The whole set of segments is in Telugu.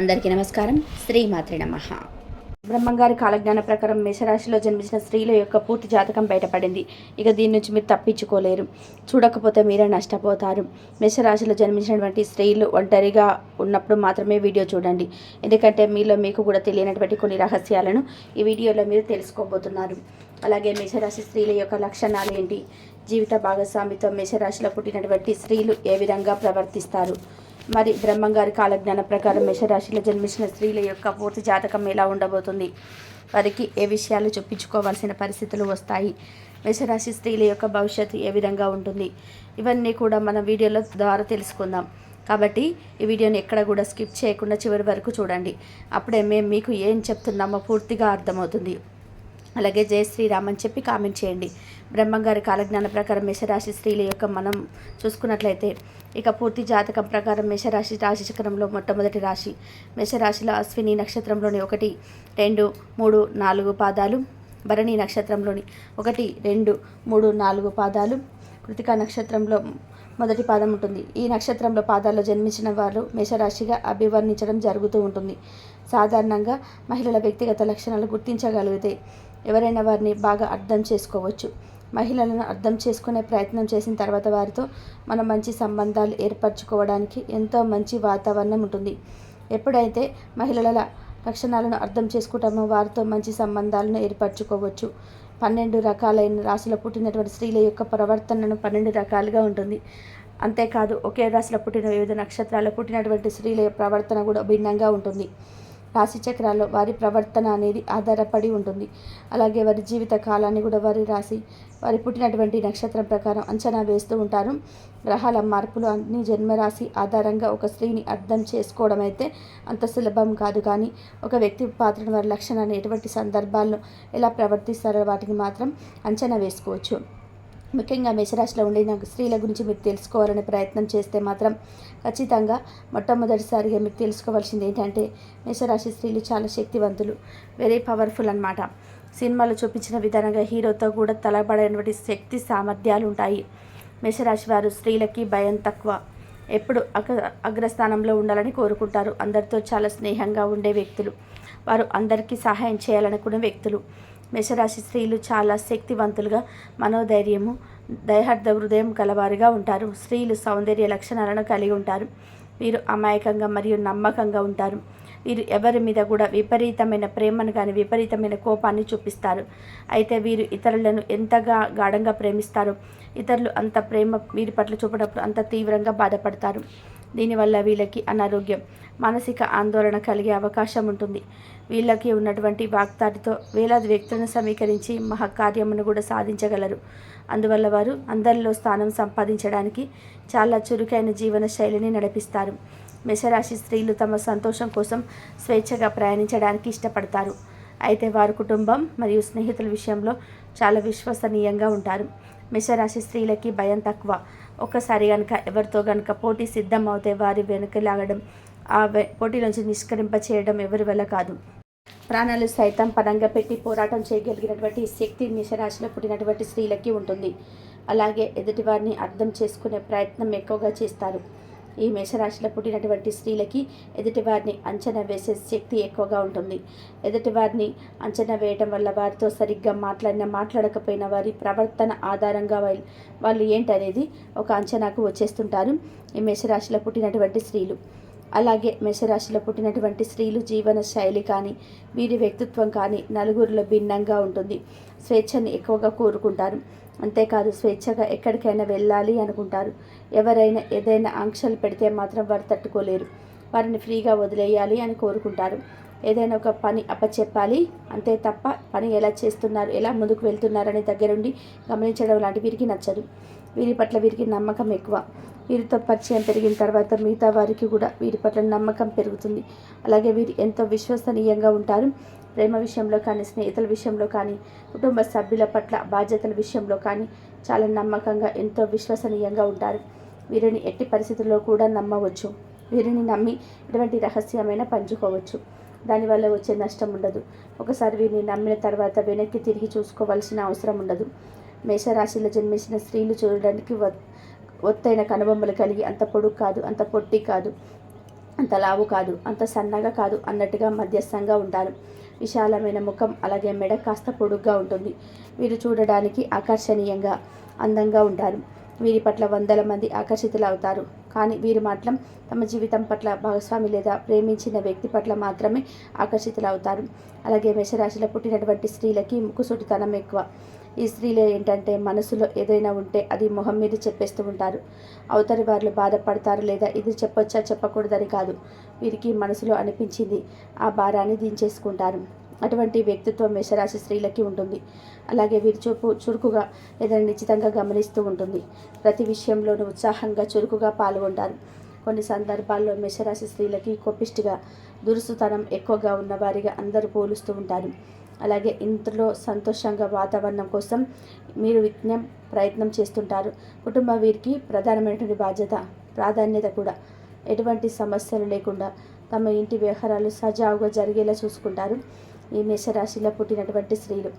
అందరికీ నమస్కారం. శ్రీమాత్రి నమ. బ్రహ్మంగారి కాలజ్ఞాన ప్రకారం మేషరాశిలో జన్మించిన స్త్రీల యొక్క పూర్తి జాతకం బయటపడింది. ఇక దీని నుంచి మీరు తప్పించుకోలేరు. చూడకపోతే మీరే నష్టపోతారు. మేషరాశిలో జన్మించినటువంటి స్త్రీలు ఒంటరిగా ఉన్నప్పుడు మాత్రమే వీడియో చూడండి. ఎందుకంటే మీలో మీకు కూడా తెలియనటువంటి కొన్ని రహస్యాలను ఈ వీడియోలో మీరు తెలుసుకోబోతున్నారు. అలాగే మేషరాశి స్త్రీల యొక్క లక్షణాలు ఏంటి? జీవిత భాగస్వామితో మేషరాశిలో పుట్టినటువంటి స్త్రీలు ఏ విధంగా ప్రవర్తిస్తారు? మరి బ్రహ్మంగారి కాలజ్ఞాన ప్రకారం మేషరాశిలో జన్మించిన స్త్రీల యొక్క పూర్తి జాతకం ఎలా ఉండబోతుంది? వారికి ఏ విషయాలు చొప్పించుకోవాల్సిన పరిస్థితులు వస్తాయి? మేషరాశి స్త్రీల యొక్క భవిష్యత్తు ఏ విధంగా ఉంటుంది? ఇవన్నీ కూడా మన వీడియోల ద్వారా తెలుసుకుందాం. కాబట్టి ఈ వీడియోని ఎక్కడ కూడా స్కిప్ చేయకుండా చివరి వరకు చూడండి. అప్పుడే మేము మీకు ఏం చెప్తున్నామో పూర్తిగా అర్థమవుతుంది. అలాగే జయ శ్రీరామ్ అని చెప్పి కామెంట్ చేయండి. బ్రహ్మంగారి కాలజ్ఞాన ప్రకారం మేషరాశి స్త్రీల యొక్క మనం చూసుకున్నట్లయితే ఇక పూర్తి జాతకం ప్రకారం మేషరాశి రాశి చక్రంలో మొట్టమొదటి రాశి. మేషరాశిలో అశ్విని నక్షత్రంలోని ఒకటి రెండు మూడు నాలుగు పాదాలు. భరణి నక్షత్రంలోని ఒకటి రెండు మూడు నాలుగు పాదాలు. కృతికా నక్షత్రంలో మొదటి పాదం ఉంటుంది. ఈ నక్షత్రంలో పాదాల్లో జన్మించిన వారు మేషరాశిగా అభివర్ణించడం జరుగుతూ ఉంటుంది. సాధారణంగా మహిళల వ్యక్తిగత లక్షణాలు గుర్తించగలిగితే ఎవరైనా వారిని బాగా అర్థం చేసుకోవచ్చు. మహిళలను అర్థం చేసుకునే ప్రయత్నం చేసిన తర్వాత వారితో మనం మంచి సంబంధాలు ఏర్పరచుకోవడానికి ఎంతో మంచి వాతావరణం ఉంటుంది. ఎప్పుడైతే మహిళల లక్షణాలను అర్థం చేసుకుంటామో వారితో మంచి సంబంధాలను ఏర్పరచుకోవచ్చు. పన్నెండు రకాలైన రాశిలో పుట్టినటువంటి స్త్రీల యొక్క ప్రవర్తనను పన్నెండు రకాలుగా ఉంటుంది. అంతేకాదు ఒకే రాశిలో పుట్టిన వివిధ నక్షత్రాల్లో పుట్టినటువంటి స్త్రీల ప్రవర్తన కూడా భిన్నంగా ఉంటుంది. రాశి చక్రాల్లో వారి ప్రవర్తన అనేది ఆధారపడి ఉంటుంది. అలాగే వారి జీవిత కాలాన్ని కూడా వారి రాశి వారి పుట్టినటువంటి నక్షత్రం ప్రకారం అంచనా వేస్తూ ఉంటారు. గ్రహాల మార్పులు అన్ని జన్మరాశి ఆధారంగా ఒక స్త్రీని అర్థం చేసుకోవడం అయితే అంత సులభం కాదు. కానీ ఒక వ్యక్తి పాత్రను వారి లక్షణాన్ని ఎటువంటి సందర్భాల్లో ఎలా ప్రవర్తిస్తారో వాటిని మాత్రం అంచనా వేసుకోవచ్చు. ముఖ్యంగా మేషరాశిలో ఉండే నాకు స్త్రీల గురించి మీరు తెలుసుకోవాలనే ప్రయత్నం చేస్తే మాత్రం ఖచ్చితంగా మొట్టమొదటిసారిగా మీరు తెలుసుకోవాల్సింది ఏంటంటే మేషరాశి స్త్రీలు చాలా శక్తివంతులు వెరీ పవర్ఫుల్ అన్నమాట. సినిమాలో చూపించిన విధానంగా హీరోతో కూడా తలబడేటువంటి శక్తి సామర్థ్యాలు ఉంటాయి. మేషరాశి వారు స్త్రీలకి భయం తక్కువ. ఎప్పుడు అగ్ర అగ్రస్థానంలో ఉండాలని కోరుకుంటారు. అందరితో చాలా స్నేహంగా ఉండే వ్యక్తులు. వారు అందరికీ సహాయం చేయాలనుకునే వ్యక్తులు. మేషరాశి స్త్రీలు చాలా శక్తివంతులుగా మనోధైర్యము దయహర్ద హృదయం కలవారుగా ఉంటారు. స్త్రీలు సౌందర్య లక్షణాలను కలిగి ఉంటారు. వీరు అమాయకంగా మరియు నమ్మకంగా ఉంటారు. వీరు ఎవరి మీద కూడా విపరీతమైన ప్రేమను కానీ విపరీతమైన కోపాన్ని చూపిస్తారు. అయితే వీరు ఇతరులను ఎంతగా గాఢంగా ప్రేమిస్తారు ఇతరులు అంత ప్రేమ వీరి పట్ల చూపడప్పుడు అంత తీవ్రంగా బాధపడతారు. దీనివల్ల వీళ్ళకి అనారోగ్యం మానసిక ఆందోళన కలిగే అవకాశం ఉంటుంది. వీళ్ళకి ఉన్నటువంటి వాగ్దాటితో వేలాది వ్యక్తులను సమీకరించి మహకార్యమును కూడా సాధించగలరు. అందువల్ల వారు అందరిలో స్థానం సంపాదించడానికి చాలా చురుకైన జీవన శైలిని నడిపిస్తారు. మేషరాశి స్త్రీలు తమ సంతోషం కోసం స్వేచ్ఛగా ప్రయాణించడానికి ఇష్టపడతారు. అయితే వారు కుటుంబం మరియు స్నేహితుల విషయంలో చాలా విశ్వసనీయంగా ఉంటారు. మేషరాశి స్త్రీలకి భయం తక్కువ. ఒక్కసారి కనుక ఎవరితో కనుక పోటీ సిద్ధం అవుతే వారి వెనక్కి లాగడం ఆ పోటీ నుంచి నిష్కరింప చేయడం ఎవరి వల్ల కాదు. ప్రాణాలు సైతం పరంగా పెట్టి పోరాటం చేయగలిగినటువంటి శక్తి మేషరాశిలో పుట్టినటువంటి స్త్రీలకి ఉంటుంది. అలాగే ఎదుటివారిని అర్థం చేసుకునే ప్రయత్నం ఎక్కువగా చేస్తారు. ఈ మేషరాశిలో పుట్టినటువంటి స్త్రీలకి ఎదుటివారిని అంచనా వేసే శక్తి ఎక్కువగా ఉంటుంది. ఎదుటివారిని అంచనా వేయటం వల్ల వారితో సరిగ్గా మాట్లాడినా మాట్లాడకపోయినా వారి ప్రవర్తన ఆధారంగా వాళ్ళు వాళ్ళు ఏంటనేది ఒక అంచనాకు వచ్చేస్తుంటారు ఈ మేషరాశిలో పుట్టినటువంటి స్త్రీలు. అలాగే మేషరాశిలో పుట్టినటువంటి స్త్రీలు జీవన శైలి కానీ వీరి వ్యక్తిత్వం కానీ నలుగురిలో భిన్నంగా ఉంటుంది. స్వేచ్ఛని ఎక్కువగా కోరుకుంటారు. అంతేకాదు స్వేచ్ఛగా ఎక్కడికైనా వెళ్ళాలి అనుకుంటారు. ఎవరైనా ఏదైనా ఆంక్షలు పెడితే మాత్రం వారు తట్టుకోలేరు. వారిని ఫ్రీగా వదిలేయాలి అని కోరుకుంటారు. ఏదైనా ఒక పని అప్పచెప్పాలి అంతే తప్ప పని ఎలా చేస్తున్నారు ఎలా ముందుకు వెళ్తున్నారని దగ్గరుండి గమనించడం లాంటి వీరికి నచ్చదు. వీరి పట్ల వీరికి నమ్మకం ఎక్కువ. వీరితో పరిచయం పెరిగిన తర్వాత మిగతా వారికి కూడా వీరి పట్ల నమ్మకం పెరుగుతుంది. అలాగే వీరు ఎంతో విశ్వసనీయంగా ఉంటారు. ప్రేమ విషయంలో కానీ స్నేహితుల విషయంలో కానీ కుటుంబ సభ్యుల పట్ల బాధ్యతల విషయంలో కానీ చాలా నమ్మకంగా ఎంతో విశ్వసనీయంగా ఉంటారు. వీరిని ఎట్టి పరిస్థితుల్లో కూడా నమ్మవచ్చు. వీరిని నమ్మి ఎటువంటి రహస్యమైన పంచుకోవచ్చు. దానివల్ల వచ్చే నష్టం ఉండదు. ఒకసారి వీరిని నమ్మిన తర్వాత వెనక్కి తిరిగి చూసుకోవాల్సిన అవసరం ఉండదు. మేషరాశిలో జన్మించిన స్త్రీలు చూడడానికి ఒత్తైన కనుబొమ్మలు కలిగి అంత పొడుగు కాదు అంత పొట్టి కాదు అంత లావు కాదు అంత సన్నగా కాదు అన్నట్టుగా మధ్యస్థంగా ఉంటారు. విశాలమైన ముఖం అలాగే మెడ కాస్త పొడుగ్గా ఉంటుంది. వీరు చూడడానికి ఆకర్షణీయంగా అందంగా ఉంటారు. వీరి పట్ల వందల మంది ఆకర్షితులు అవుతారు కానీ వీరు మాత్రం తమ జీవితం పట్ల భాగస్వామి లేదా ప్రేమించిన వ్యక్తి పట్ల మాత్రమే ఆకర్షితులు అవుతారు అలాగే మేషరాశిలో పుట్టినటువంటి స్త్రీలకి ముక్కుసూటితనం ఎక్కువ. ఈ స్త్రీలు ఏంటంటే మనసులో ఏదైనా ఉంటే అది మొహం మీద చెప్పేస్తూ ఉంటారు. అవతలి వారు బాధపడతారు లేదా ఇది చెప్పొచ్చా చెప్పకూడదని కాదు. వీరికి మనసులో అనిపించింది ఆ భారాన్ని దించేసుకుంటారు. అటువంటి వ్యక్తిత్వం మేషరాశి స్త్రీలకి ఉంటుంది. అలాగే వీరి చూపు చురుకుగా ఏదైనా నిశ్చితంగా గమనిస్తూ ఉంటుంది. ప్రతి విషయంలోనూ ఉత్సాహంగా చురుకుగా పాల్గొంటారు. కొన్ని సందర్భాల్లో మేషరాశి స్త్రీలకి కొప్పిష్టిగా దురుసుతనం ఎక్కువగా ఉన్నవారిగా అందరూ పోలుస్తూ ఉంటారు. అలాగే ఇంట్లో సంతోషంగా వాతావరణం కోసం మీరు విజ్ఞం ప్రయత్నం చేస్తుంటారు. కుటుంబ వీరికి ప్రధానమైనటువంటి బాధ్యత ప్రాధాన్యత కూడా. ఎటువంటి సమస్యలు లేకుండా తమ ఇంటి వ్యవహారాలు సజావుగా జరిగేలా చూసుకుంటారు. ఈ మేషరాశిలో పుట్టినటువంటి స్త్రీలు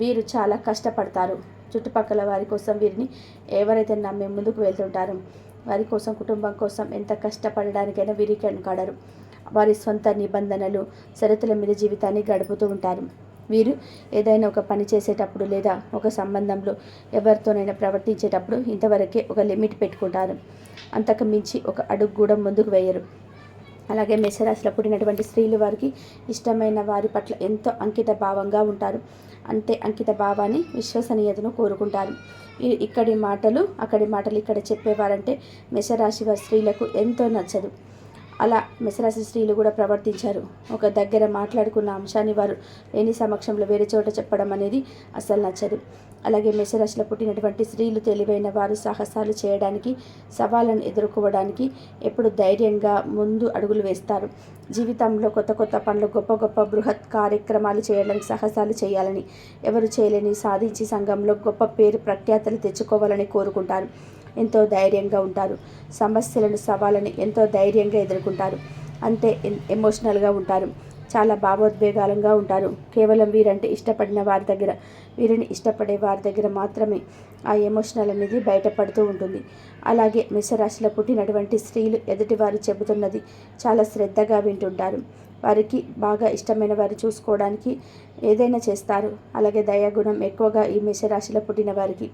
వీరు చాలా కష్టపడతారు. చుట్టుపక్కల వారి కోసం వీరిని ఎవరైతే నమ్మి ముందుకు వెళ్తుంటారో వారి కోసం కుటుంబం కోసం ఎంత కష్టపడడానికైనా వీరికి అనుకాడరు వారి సొంత నిబంధనలు షరతుల మీద జీవితాన్ని గడుపుతూ ఉంటారు. వీరు ఏదైనా ఒక పని చేసేటప్పుడు లేదా ఒక సంబంధంలో ఎవరితోనైనా ప్రవర్తించేటప్పుడు ఇంతవరకే ఒక లిమిట్ పెట్టుకుంటారు. అంతకు మించి ఒక అడుగు కూడా ముందుకు వేయరు. అలాగే మెషరాశిలో పుట్టినటువంటి స్త్రీలు వారికి ఇష్టమైన వారి పట్ల ఎంతో అంకిత భావంగా ఉంటారు. అంతే అంకిత భావాన్ని విశ్వసనీయతను కోరుకుంటారు. ఇక్కడి మాటలు అక్కడి మాటలు ఇక్కడ చెప్పేవారంటే మెషరాశి వారి స్త్రీలకు ఎంతో నచ్చదు. అలా మెసరాశి స్త్రీలు కూడా ప్రవర్తించారు. ఒక దగ్గర మాట్లాడుకున్న అంశాన్ని వారు లేని సమక్షంలో వేరే చోట చెప్పడం అనేది అసలు నచ్చదు. అలాగే మెసరాశిలో పుట్టినటువంటి స్త్రీలు తెలివైన వారు సాహసాలు చేయడానికి సవాళ్ళను ఎదుర్కోవడానికి ఎప్పుడు ధైర్యంగా ముందు అడుగులు వేస్తారు. జీవితంలో కొత్త కొత్త పనులు గొప్ప గొప్ప బృహత్ కార్యక్రమాలు చేయడానికి సాహసాలు చేయాలని ఎవరు చేయలేని సాధించి సంఘంలో గొప్ప పేరు ప్రఖ్యాతలు తెచ్చుకోవాలని కోరుకుంటారు. ఎంతో ధైర్యంగా ఉంటారు. సమస్యలను సవాళ్ళని ఎంతో ధైర్యంగా ఎదుర్కొంటారు. అంతే ఎమోషనల్గా ఉంటారు. చాలా భావోద్వేగాలంగా ఉంటారు. కేవలం వీరంటే ఇష్టపడిన వారి దగ్గర వీరిని ఇష్టపడే వారి దగ్గర మాత్రమే ఆ ఎమోషనల్ అనేది బయటపడుతూ ఉంటుంది. అలాగే మిషరాశిలో పుట్టినటువంటి స్త్రీలు ఎదుటివారు చెబుతున్నది చాలా శ్రద్ధగా వింటుంటారు. వారికి బాగా ఇష్టమైన వారు చూసుకోవడానికి ఏదైనా చేస్తారు. అలాగే దయాగుణం ఎక్కువగా ఈ మేషరాశిలో పుట్టిన వారికి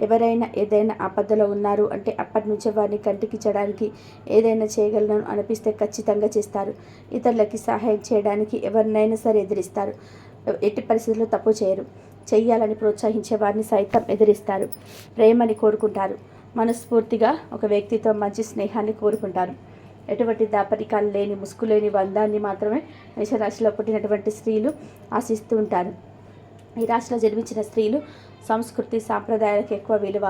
ఎవరైనా ఏదైనా ఆపదలో ఉన్నారు అంటే అప్పటి నుంచే వారిని కంటికించడానికి ఏదైనా చేయగలను అనిపిస్తే ఖచ్చితంగా చేస్తారు. ఇతరులకి సహాయం చేయడానికి ఎవరినైనా సరే ఎదిరిస్తారు. ఎట్టి పరిస్థితుల్లో తప్పు చేయరు. చేయాలని ప్రోత్సహించే వారిని సైతం ఎదిరిస్తారు. ప్రేమని కోరుకుంటారు. మనస్ఫూర్తిగా ఒక వ్యక్తితో మంచి స్నేహాన్ని కోరుకుంటారు. ఎటువంటి దాపరికాలు లేని ముసుగు లేని బంధాన్ని మాత్రమే మేషరాశిలో పుట్టినటువంటి స్త్రీలు ఆశిస్తూ ఉంటారు. ఈ రాశిలో జన్మించిన స్త్రీలు సంస్కృతి సాంప్రదాయాలకు ఎక్కువ విలువ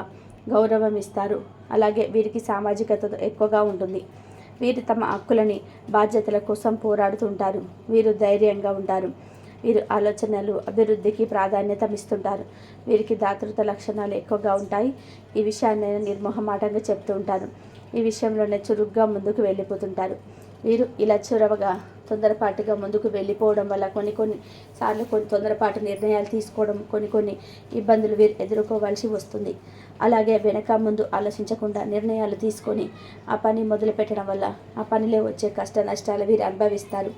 గౌరవం ఇస్తారు. అలాగే వీరికి సామాజికత ఎక్కువగా ఉంటుంది. వీరు తమ హక్కులని బాధ్యతల కోసం పోరాడుతుంటారు. వీరు ధైర్యంగా ఉంటారు. వీరు ఆలోచనలు అభివృద్ధికి ప్రాధాన్యత ఇస్తుంటారు. వీరికి దాతృత లక్షణాలు ఎక్కువగా ఉంటాయి. ఈ విషయాన్ని నేను నిర్మోహమాటంగా చెప్తూ ఉంటాను. ఈ విషయంలోనే చురుగ్గా ముందుకు వెళ్ళిపోతుంటారు. వీరు ఇలా చొరవగా తొందరపాటుగా ముందుకు వెళ్ళిపోవడం వల్ల కొన్ని కొన్ని సార్లు కొన్ని తొందరపాటు నిర్ణయాలు తీసుకోవడం కొన్ని కొన్ని ఇబ్బందులు వీరు ఎదుర్కోవాల్సి వస్తుంది. అలాగే వెనక ముందు ఆలోచించకుండా నిర్ణయాలు తీసుకొని ఆ పని మొదలు పెట్టడం వల్ల ఆ పనిలో వచ్చే కష్ట నష్టాలు వీరు అనుభవిస్తారు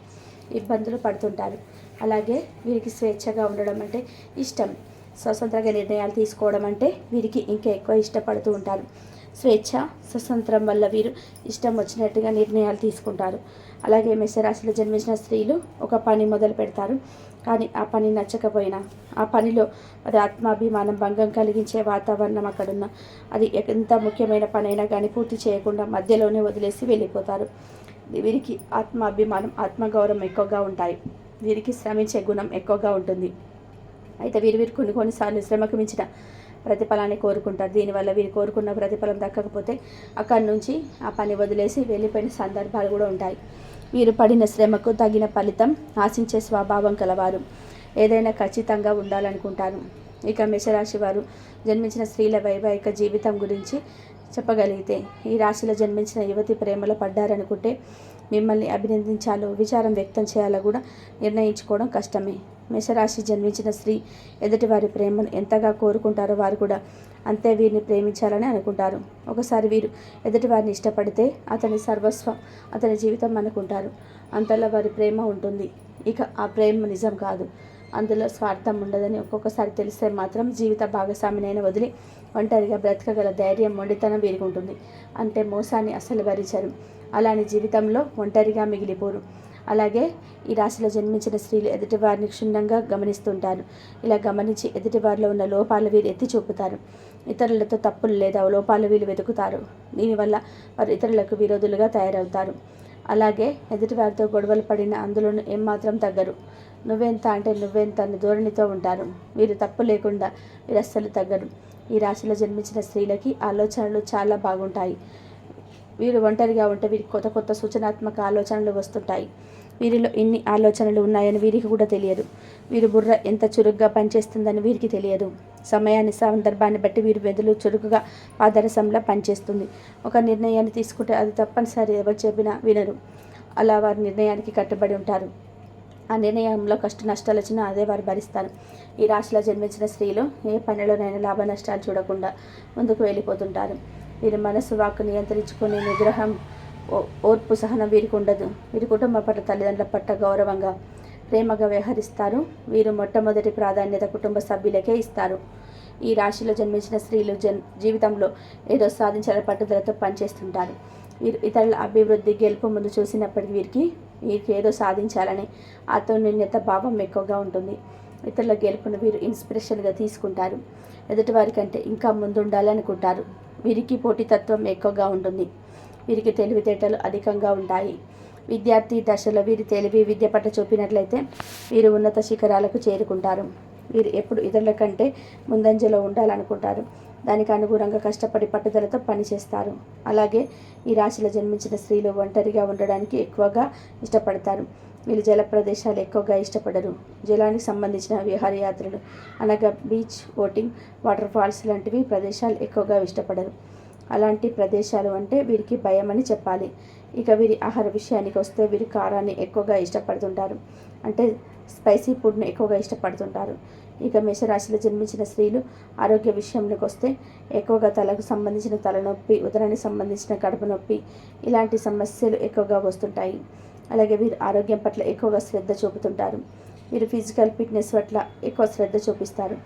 ఇబ్బందులు పడుతుంటారు. అలాగే వీరికి స్వేచ్ఛగా ఉండడం అంటే ఇష్టం. స్వతంత్రంగా నిర్ణయాలు తీసుకోవడం అంటే వీరికి ఇంకా ఎక్కువ ఇష్టపడుతూ ఉంటారు. స్వేచ్ఛ స్వతంత్రం వల్ల వీరు ఇష్టం వచ్చినట్టుగా నిర్ణయాలు తీసుకుంటారు. అలాగే మెషరాశిలో జన్మించిన స్త్రీలు ఒక పని మొదలు పెడతారు. కానీ ఆ పని నచ్చకపోయినా ఆ పనిలో అది ఆత్మాభిమానం భంగం కలిగించే వాతావరణం అక్కడున్న అది ఎంత ముఖ్యమైన పనైనా కానీ పూర్తి చేయకుండా మధ్యలోనే వదిలేసి వెళ్ళిపోతారు. వీరికి ఆత్మాభిమానం ఆత్మగౌరవం ఎక్కువగా ఉంటాయి. వీరికి శ్రమించే గుణం ఎక్కువగా ఉంటుంది. అయితే వీరు వీరు కొన్ని కొన్నిసార్లు శ్రమకు మించిన ప్రతిఫలాన్ని కోరుకుంటారు. దీనివల్ల వీరు కోరుకున్న ప్రతిఫలం దక్కకపోతే అక్కడి నుంచి ఆ పని వదిలేసి వెళ్ళిపోయిన సందర్భాలు కూడా ఉంటాయి. వీరు పడిన శ్రమకు తగిన ఫలితం ఆశించే స్వభావం కలవారు. ఏదైనా ఖచ్చితంగా ఉండాలనుకుంటారు ఇక మేషరాశి వారు జన్మించిన స్త్రీల వైవాహిక జీవితం గురించి చెప్పగలిగితే ఈ రాశిలో జన్మించిన యువతి ప్రేమలో పడ్డారనుకుంటే మిమ్మల్ని అభినందించాలో విచారం వ్యక్తం చేయాలో కూడా నిర్ణయించుకోవడం కష్టమే. మేషరాశి జన్మించిన స్త్రీ ఎదుటివారి ప్రేమను ఎంతగా కోరుకుంటారో వారు కూడా అంతే వీరిని ప్రేమించాలని అనుకుంటారు. ఒకసారి వీరు ఎదుటివారిని ఇష్టపడితే అతని సర్వస్వం అతని జీవితం అనుకుంటారు అంతలో వారి ప్రేమ ఉంటుంది. ఇక ఆ ప్రేమ నిజం కాదు. అందులో స్వార్థం ఉండదని ఒక్కొక్కసారి తెలిస్తే మాత్రం జీవిత భాగస్వామినైనా వదిలి ఒంటరిగా బ్రతకగల ధైర్యం మొండితనం వీరికి ఉంటుంది. అంటే మోసాన్ని అసలు భరించరు. అలాని జీవితంలో ఒంటరిగా మిగిలిపోరు. అలాగే ఈ రాశిలో జన్మించిన స్త్రీలు ఎదుటివారిని క్షుణ్ణంగా గమనిస్తుంటారు. ఇలా గమనించి ఎదుటివారిలో ఉన్న లోపాలు వీరు ఎత్తి చూపుతారు. ఇతరులతో తప్పులు లేదా లోపాలు వీళ్ళు వెతుకుతారు. దీనివల్ల వారు ఇతరులకు విరోధులుగా తయారవుతారు. అలాగే ఎదుటివారితో గొడవలు పడిన అందులోనూ ఏమాత్రం తగ్గరు. నువ్వెంత అంటే నువ్వెంత అని ధోరణితో ఉంటారు. వీరు తప్పు లేకుండా వీరు అస్సలు తగ్గరు. ఈ రాశిలో జన్మించిన స్త్రీలకి ఆలోచనలు చాలా బాగుంటాయి. వీరు ఒంటరిగా ఉంటే వీరికి కొత్త కొత్త సూచనాత్మక ఆలోచనలు వస్తుంటాయి. వీరిలో ఇన్ని ఆలోచనలు ఉన్నాయని వీరికి కూడా తెలియదు. వీరు బుర్ర ఎంత చురుగ్గా పనిచేస్తుందని వీరికి తెలియదు. సమయాన్ని సందర్భాన్ని బట్టి వీరు వెదులు చురుకుగా పాదరసంలా పనిచేస్తుంది. ఒక నిర్ణయాన్ని తీసుకుంటే అది తప్పనిసరి ఎవరు చెప్పినా వినరు. అలా వారి నిర్ణయానికి కట్టుబడి ఉంటారు. ఆ నిర్ణయంలో కష్ట నష్టాలు వచ్చినా అదే వారు భరిస్తారు. ఈ రాశిలో జన్మించిన స్త్రీలు ఏ పనిలోనైనా లాభ నష్టాలు చూడకుండా ముందుకు వెళ్ళిపోతుంటారు. వీరి మనసు వాక్కు నియంత్రించుకునే నిగ్రహం ఓ- ఓర్పు సహనం వీరికి ఉండదు. వీరి కుటుంబ పట్ల తల్లిదండ్రుల పట్ల గౌరవంగా ప్రేమగా వ్యవహరిస్తారు. వీరు మొట్టమొదటి ప్రాధాన్యత కుటుంబ సభ్యులకే ఇస్తారు. ఈ రాశిలో జన్మించిన స్త్రీలు జన్ జీవితంలో ఏదో సాధించాలని పట్టుదలతో పనిచేస్తుంటారు. వీరు ఇతరుల అభివృద్ధి గెలుపు ముందు చూసినప్పటికీ వీరికి వీరికి ఏదో సాధించాలని ఆత్మన్యూన్యత భావం ఎక్కువగా ఉంటుంది. ఇతరుల గెలుపును వీరు ఇన్స్పిరేషన్గా తీసుకుంటారు. ఎదుటివారి కంటే ఇంకా ముందుండాలి అనుకుంటారు వీరికి పోటీతత్వం ఎక్కువగా ఉంటుంది. వీరికి తెలివితేటలు అధికంగా ఉంటాయి. విద్యార్థి దశలో వీరి తెలివి విద్య పట్ల చూపినట్లయితే వీరు ఉన్నత శిఖరాలకు చేరుకుంటారు. వీరు ఎప్పుడు ఇతరుల కంటే ముందంజలో ఉండాలనుకుంటారు. దానికి అనుగుణంగా కష్టపడి పట్టుదలతో పనిచేస్తారు. అలాగే ఈ రాశిలో జన్మించిన స్త్రీలు ఒంటరిగా ఉండడానికి ఎక్కువగా ఇష్టపడతారు. వీళ్ళు జల ప్రదేశాలు ఎక్కువగా ఇష్టపడరు. జలానికి సంబంధించిన విహారయాత్రలు అనగా బీచ్ బోటింగ్ వాటర్ ఫాల్స్ లాంటివి ప్రదేశాలు ఎక్కువగా ఇష్టపడరు. అలాంటి ప్రదేశాలు అంటే వీరికి భయం అని చెప్పాలి. ఇక వీరి ఆహార విషయానికి వస్తే వీరు కారాన్ని ఎక్కువగా ఇష్టపడుతుంటారు. అంటే స్పైసీ ఫుడ్ను ఎక్కువగా ఇష్టపడుతుంటారు. ఇక మేషరాశిలో జన్మించిన స్త్రీలు ఆరోగ్య విషయంలోకి వస్తే ఎక్కువగా తలకు సంబంధించిన తలనొప్పి ఉదరానికి సంబంధించిన కడుపు నొప్పి ఇలాంటి సమస్యలు ఎక్కువగా వస్తుంటాయి. అలాగే వీరు ఆరోగ్యం పట్ల ఎక్కువగా శ్రద్ధ చూపుతుంటారు. వీరు ఫిజికల్ ఫిట్నెస్ పట్ల ఎక్కువ శ్రద్ధ చూపిస్తారు.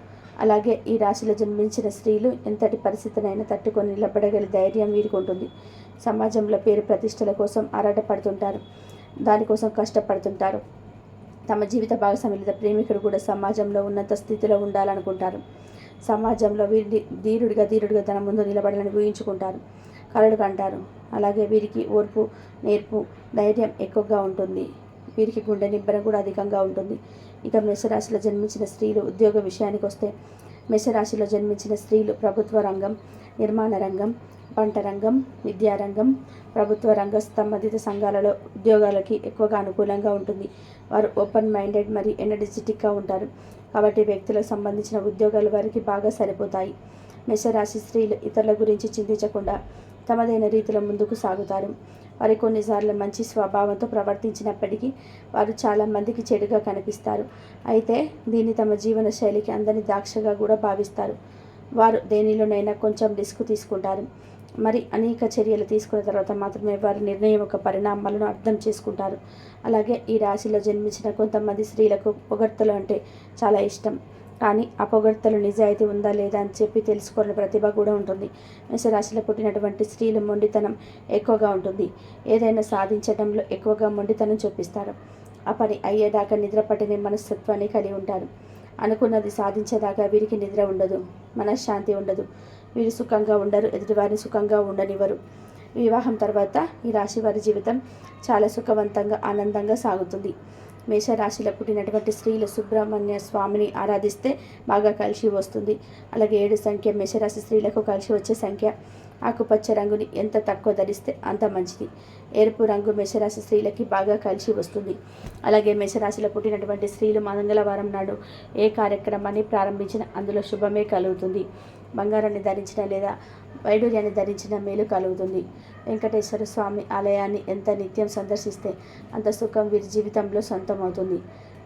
అలాగే ఈ రాశిలో జన్మించిన స్త్రీలు ఎంతటి పరిస్థితినైనా తట్టుకొని నిలబడగల ధైర్యం వీరికి ఉంటుంది. సమాజంలో పేరు ప్రతిష్టల కోసం ఆరాటపడుతుంటారు. దానికోసం కష్టపడుతుంటారు. తమ జీవిత భాగస్వామి లేదా ప్రేమికుడు కూడా సమాజంలో ఉన్నత స్థితిలో ఉండాలనుకుంటారు. సమాజంలో వీరిని ధీరుడిగా ధీరుడిగా తన ముందు నిలబడాలని ఊహించుకుంటారు. కలలు కంటారు. అలాగే వీరికి ఓర్పు నేర్పు ధైర్యం ఎక్కువగా ఉంటుంది. వీరికి గుండె నిబ్బరం కూడా అధికంగా ఉంటుంది. ఇక మేషరాశిలో జన్మించిన స్త్రీలు ఉద్యోగ విషయానికి వస్తే మేషరాశిలో జన్మించిన స్త్రీలు ప్రభుత్వ రంగం నిర్మాణ రంగం పంట రంగం విద్యారంగం ప్రభుత్వ రంగ సంబంధిత సంఘాలలో ఉద్యోగాలకి ఎక్కువగా అనుకూలంగా ఉంటుంది. వారు ఓపెన్ మైండెడ్ మరియు ఎనర్జెటిక్గా ఉంటారు. కాబట్టి వ్యక్తులకు సంబంధించిన ఉద్యోగాలు వారికి బాగా సరిపోతాయి. మేషరాశి స్త్రీలు ఇతరుల గురించి చింతించకుండా తమదైన రీతిలో ముందుకు సాగుతారు. వారు కొన్నిసార్లు మంచి స్వభావంతో ప్రవర్తించినప్పటికీ వారు చాలామందికి చెడుగా కనిపిస్తారు. అయితే దీన్ని తమ జీవన శైలికి అందరినీ దాక్షగా కూడా భావిస్తారు. వారు దేనిలోనైనా కొంచెం రిస్క్ తీసుకుంటారు. మరి అనేక చర్యలు తీసుకున్న తర్వాత మాత్రమే వారి నిర్ణయం యొక్క పరిణామాలను అర్థం చేసుకుంటారు. అలాగే ఈ రాశిలో జన్మించిన కొంతమంది స్త్రీలకు పొగడ్తలు అంటే చాలా ఇష్టం. కానీ ఆ పొగడ్తలు నిజాయితీ ఉందా లేదా అని చెప్పి తెలుసుకోవాలని ప్రతిభ కూడా ఉంటుంది. మేషరాశిలో పుట్టినటువంటి స్త్రీలు మొండితనం ఎక్కువగా ఉంటుంది. ఏదైనా సాధించడంలో ఎక్కువగా మొండితనం చూపిస్తారు. ఆ పని అయ్యేదాకా నిద్ర పట్టిన మనస్తత్వాన్ని కలిగి ఉంటారు. అనుకున్నది సాధించేదాకా వీరికి నిద్ర ఉండదు మనశ్శాంతి ఉండదు. వీరు సుఖంగా ఉండరు ఎదుటివారిని సుఖంగా ఉండనివ్వరు. వివాహం తర్వాత ఈ రాశి వారి జీవితం చాలా సుఖవంతంగా ఆనందంగా సాగుతుంది. మేషరాశిలో పుట్టినటువంటి స్త్రీలు సుబ్రహ్మణ్య స్వామిని ఆరాధిస్తే బాగా కలిసి వస్తుంది. అలాగే ఏడు సంఖ్య మేషరాశి స్త్రీలకు కలిసి వచ్చే సంఖ్య ఆకుపచ్చ రంగుని ఎంత తక్కువ ధరిస్తే అంత మంచిది. ఎరుపు రంగు మేషరాశి స్త్రీలకి బాగా కలిసి వస్తుంది. అలాగే మేషరాశిలో పుట్టినటువంటి స్త్రీలు మంగళవారం నాడు ఏ కార్యక్రమాన్ని ప్రారంభించినా అందులో శుభమే కలుగుతుంది. బంగారాన్ని ధరించిన లేదా వైడూర్యాన్ని ధరించిన మేలు కలుగుతుంది. వెంకటేశ్వర స్వామి ఆలయాన్ని ఎంత నిత్యం సందర్శిస్తే అంత సుఖం వీరి జీవితంలో సొంతమవుతుంది.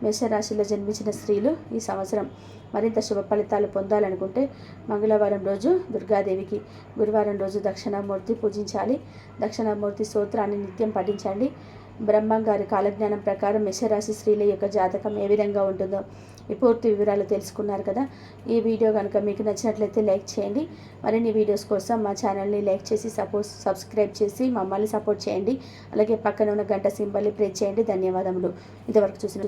మేషరాశిలో జన్మించిన స్త్రీలు ఈ సంవత్సరం మరింత శుభ ఫలితాలు పొందాలనుకుంటే మంగళవారం రోజు దుర్గాదేవికి గురువారం రోజు దక్షిణామూర్తి పూజించాలి. దక్షిణామూర్తి స్తోత్రాన్ని నిత్యం పఠించండి. బ్రహ్మం గారి కాలజ్ఞానం ప్రకారం మేషరాశి స్త్రీల యొక్క జాతకం ఏ విధంగా ఉంటుందో ఈ పూర్తి వివరాలు తెలుసుకున్నారు కదా. ఈ వీడియో కనుక మీకు నచ్చినట్లయితే లైక్ చేయండి. మరిన్ని వీడియోస్ కోసం మా ఛానల్ని లైక్ చేసి సపోజ్ సబ్స్క్రైబ్ చేసి మమ్మల్ని సపోర్ట్ చేయండి. అలాగే పక్కన ఉన్న గంట సింబల్ని ప్రెస్ చేయండి. ధన్యవాదములు. ఇంతవరకు చూసిన